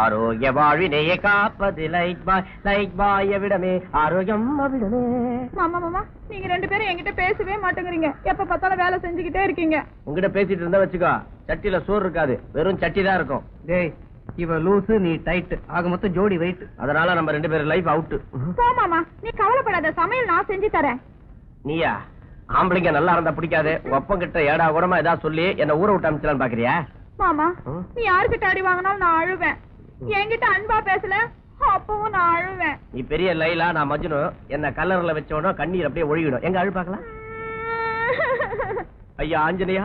ஆரோக்கிய வாழ்வினையே காப்பது லைக் பாய் லைக் பாய் எவிடமே ஆரோக்கியம் அவிடமே மாமா மாமா நீங்க ரெண்டு பேரும் என்கிட்ட பேசவே மாட்டேங்கிறீங்க. எப்ப பார்த்தாலும் வேலை செஞ்சுக்கிட்டே இருக்கீங்க. உங்ககிட்ட பேசிட்டு இருந்தா வச்சுக்கோ சட்டியில சோறு இருக்காது வெறும் சட்டி தான் இருக்கும். டேய் இவ லூசு நீ டைட் ஆக மொத்தம் ஜோடி வெயிட் அதனால நம்ம ரெண்டு பேரும் லைஃப் அவுட் போ மாமா நீ கவலைப்படாத சமையல் நான் செஞ்சு தரேன். நீயா? ஆம்பளைங்க நல்லா இருந்தா பிடிக்காது. ஒப்பம் கிட்ட ஏடா கூடமா ஏதாவது சொல்லி என்ன ஊரை விட்டு அமிச்சலான்னு பாக்குறியா? மாமா. நீ யாருக்கிட்ட அடி வாங்கினாலும் நான் அழுவேன். என்கிட்ட அன்பா பேசல அப்பவும் நான் அழுவேன். நீ பெரிய லைலா நான் மஜ்னு. என்ன கல்லர்ல வச்ச உடனே கண்ணீர் அப்படியே ஒழுகிடும். எங்க அழு பார்க்கலாம்? ஐயா ஆஞ்சநேயா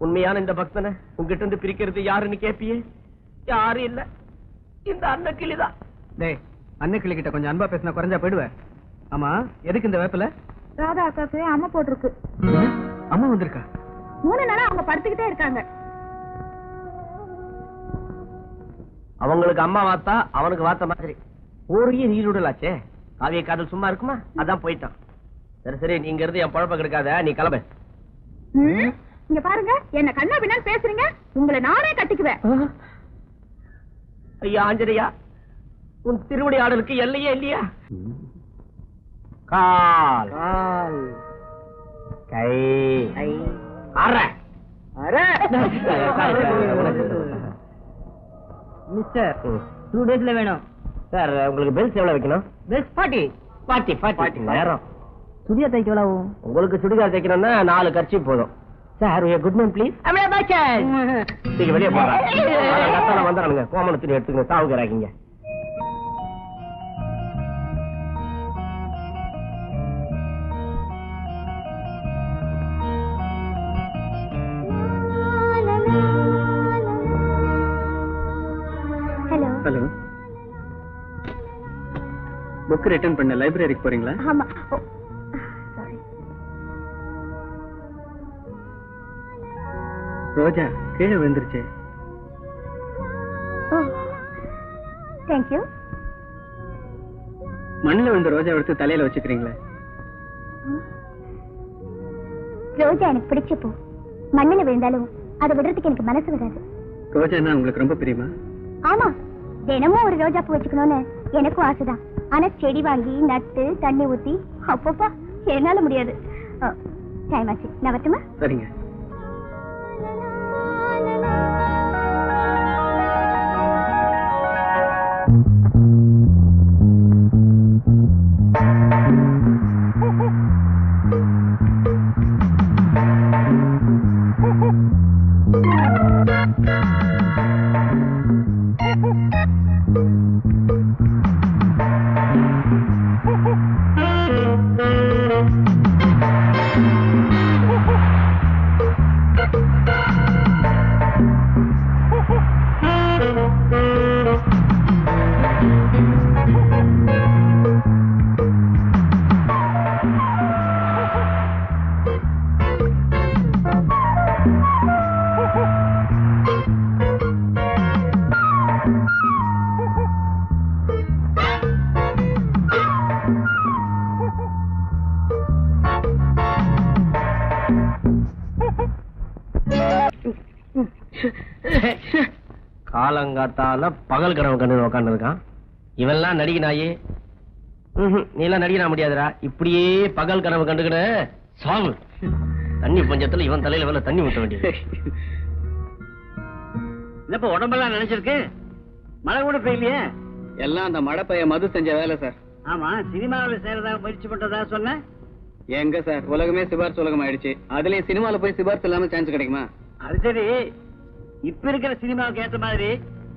உண்மையான இந்த பக்தனை உங்ககிட்ட இருந்து பிரிக்கிறது யாருன்னு கேப்பியே? யாரும் இல்ல. இந்த அன்ன கிளிதான் டேய் அன்னைக்கிளி கிட்ட கொஞ்சம் அன்பா பேசினா குறைஞ்சா போயிடுவேன் ஆமா எதுக்கு இந்த வேப்பில? ராதா அக்காக்கு அம்மா போட்டிருக்கு. அம்மா வந்திருக்கா? மூணு நாளா அவங்க படுத்துக்கிட்டே இருக்காங்க. அவங்களுக்கு அம்மா வாத்தா அவனுக்கு வாத்த மாதிரி. ஊரையே நீருடலாச்சே காவிய காதல் சும்மா இருக்குமா? அதான் போயிட்டான். சரி சரி நீங்க இருந்து என் பழப்ப கெடுக்காத. நீ கிளம்பு? இங்க பாருங்க என்ன கண்ணா பின்னான்னு பேசுறீங்க? உங்களை நானே கட்டிக்குவேன். ஐயா ஆஞ்சநேயா உன் திருவடி ஆடலுக்கு எல்லையே இல்லையா? கால். கை. அற மிஸ்டர் டூ டேஸ்ல வேணும். சார் உங்களுக்கு பெல்ஸ் எவ்வளவு வைக்கணும்? பெஸ்ட் பார்ட்டி பாட்டி பாட்டி நேரம். சுடியா தைக்க எவ்வளவு? உங்களுக்கு சுடிதார் தைக்கணும்னா நாலு கட்சி போதும். சார் குட் மேன் ப்ளீஸ் நீங்க வெளியே போறாங்க வந்துடுறானுங்க. கோமண துணி எடுத்துங்க சாவுகிறாங்க புக் ரிட்டர்ன் பண்ண லைப்ரரிக்கு போறீங்களா? ஆமா. ரோஜா கீழே விழுந்துருச்சு. தேங்க்யூ மண்ணில் விழுந்த ரோஜா எடுத்து தலையில வச்சுக்கிறீங்களே. ரோஜா எனக்கு பிடிச்ச பூ மண்ணில் விழுந்தாலும் அதை விடுறதுக்கு எனக்கு மனசு வராது. ரோஜான்னா உங்களுக்கு ரொம்ப பிரியமா? ஆமா. தினமும் ஒரு ரோஜா பூ வச்சுக்கணும்னு எனக்கும் ஆசைதான். ஆனா செடி வாங்கி நட்டு தண்ணி ஊத்தி அப்பப்பா என்னால முடியாது. டைம் ஆச்சு. நான் வரட்டுமா? சரிங்க. காலங்காத்தால பகல் கனவு கண்டு உட்காந்து இருக்கான் இவெல்லாம் நடிகை நாயே ம்ஹும், நீ எல்லாம் நடிகனா முடியாதுடா. இப்படியே பகல் கனவு கண்டுக்கிட சாவு. தண்ணி பஞ்சத்துல இவன் தலையில வேலை தண்ணி ஊத்த வேண்டியது. இல்லப்ப உடம்பெல்லாம் நினைச்சிருக்கு? மழை கூட பெய்யலையே? எல்லாம் அந்த மழை பைய மது செஞ்ச வேலை சார். ஆமா சினிமாவில் சேரதா முயற்சி பண்றதா சொன்ன? எங்க சார்? உலகமே சிபாரிசு உலகம் ஆயிடுச்சு அதுலயும் சினிமால போய் சிபாரிசு இல்லாம சான்ஸ் கிடைக்குமா? அது சரி. இப்ப இருக்கிற சினிமாவுக்கு ஏத்த மாதிரி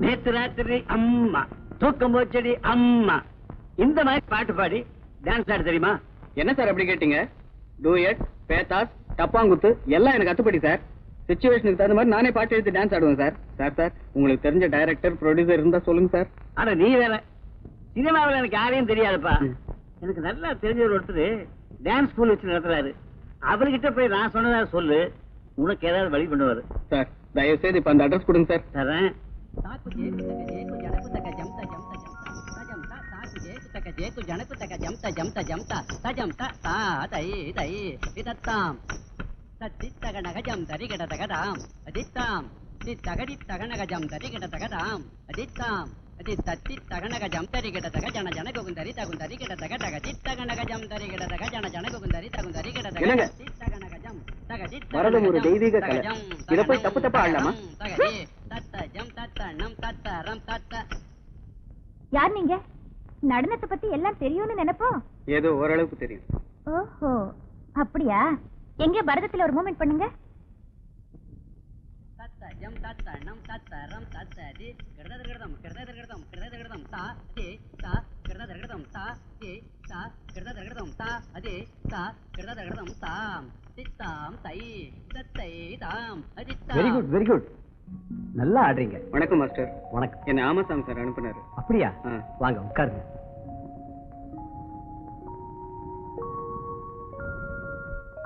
நேத்து ராத்திரி அம்மா தூக்கம் போச்சடி அம்மா. இந்த மாதிரி பாட்டு பாடி டான்ஸ் ஆட தெரியுமா? என்ன சார் அப்படி கேட்டீங்க? டூயட் பேத்தாஸ் டப்பாங்குத்து எல்லாம் எனக்கு அத்துப்படி சார். சுச்சுவேஷனுக்கு தகுந்த மாதிரி நானே பாட்டு எடுத்து டான்ஸ் ஆடுவேன் சார். சார் சார் உங்களுக்கு தெரிஞ்ச டைரக்டர் ப்ரொடியூசர் இருந்தா சொல்லுங்க சார். ஆனா நீ வேற. சினிமாவில் எனக்கு யாரையும் தெரியாதுப்பா. எனக்கு நல்லா தெரிஞ்சவர் ஒருத்தர் டான்ஸ் ஸ்கூல் வச்சு நடத்துறாரு. அவர்கிட்ட போய் நான் சொன்னதா சொல்லு. உனக்கு ஏதாவது வழி பண்ணுவாரு. சார் தயவு செய்து இப்ப அந்த அட்ரஸ் கொடுங்க சார் தரேன் సాకు జేకు జనకు తక జంత జంత జంత తజంత తా తై తై విదత్తాం తత్తిత్తగణగ జం తరిగడ తగడాం అదిత్తాం తిత్తగడి తగణగ జం తరిగడ తగడాం தித்தாம் அதி தத்தி தகனக ஜம் தரி கிட தக ஜன ஜன குகுந்தரி தகுந்தரி கிட தக தக தித் தகனக ஜம் தரி கிட தக ஜன ஜன குகுந்தரி தகுந்தரி கிட தக என்னங்க? பரதம் ஒரு தெய்வீக கலை. இத போய் தப்பு தப்பா ஆடலாமா? யார் நீங்க? நடனத்தை பத்தி எல்லாம் தெரியும்னு நினைப்போம் ஏதோ ஓரளவுக்கு தெரியும். ஓஹோ அப்படியா? எங்க பரதத்துல ஒரு மூமெண்ட் பண்ணுங்க. தத்த ஜம் தத்த நம் தத்த ரம் தத்த தி கிருதத கிருதம் கிருதத கிருதம் கிருதத கிருதம். தா தி. தா கிருதத கிருதம் தா தி தா அதி தா கிருதத கிருதம் தாம் தித்தாம் தை தத்தை தாம் அதித்தாம் வெரி குட் வெரி குட் நல்லா ஆடுறீங்க. வணக்கம் மாஸ்டர். வணக்கம். என்ன ஆமாசாமி சார் அனுப்புனாரு. அப்படியா. வாங்க உட்காருங்க.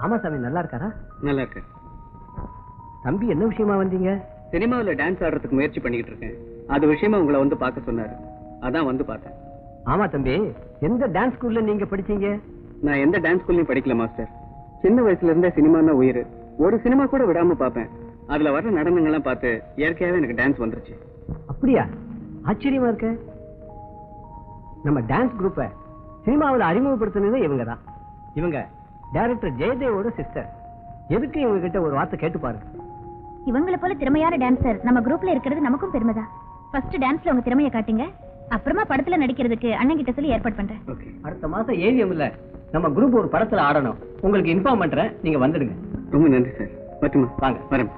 ஆமா சாமி நல்லா இருக்காரா? நல்லா இருக்கு தம்பி என்ன விஷயமா வந்தீங்க? சினிமாவில் டான்ஸ் ஆடுறதுக்கு முயற்சி பண்ணிக்கிட்டு இருக்கேன். அது விஷயமா உங்களை வந்து பார்க்க சொன்னாரு. அதான் வந்து பார்த்தேன். ஆமா தம்பி எந்த டான்ஸ் ஸ்கூல்ல நீங்க படிச்சீங்க? நான் எந்த டான்ஸ் ஸ்கூல்லையும் படிக்கல மாஸ்டர் சின்ன வயசுல இருந்தே சினிமானா உயிர். ஒரு சினிமா கூட விடாம பார்ப்பேன். அதுல வர்ற நடனங்கள்லாம் பார்த்து இயற்கையாவே எனக்கு டான்ஸ் வந்துருச்சு. அப்படியா? ஆச்சரியமா இருக்க? நம்ம டான்ஸ் குரூப்பை சினிமாவில் அறிமுகப்படுத்தினது இவங்க தான். இவங்க டைரக்டர் ஜெயதேவோட சிஸ்டர் எதுக்கு இவங்க கிட்ட ஒரு வார்த்தை கேட்டு பாருங்க. இவங்கள போல திறமையான டான்சர் நம்ம குரூப்ல இருக்கிறது நமக்கும் பெருமைதான். ஃபர்ஸ்ட் டான்ஸ்ல உங்க திறமையை காட்டுங்க. அப்புறமா படத்துல நடிக்கிறதுக்கு அண்ணன் கிட்ட சொல்லி ஏற்பாடு பண்றேன். ஓகே. அடுத்த மாசம் ஏவிஎம்ல நம்ம குரூப் ஒரு படத்துல ஆடணும். உங்களுக்கு இன்ஃபார்ம் பண்றேன். நீங்க வந்துடுங்க. ரொம்ப நன்றி சார் பட்டுமா வாங்க. வரேன்.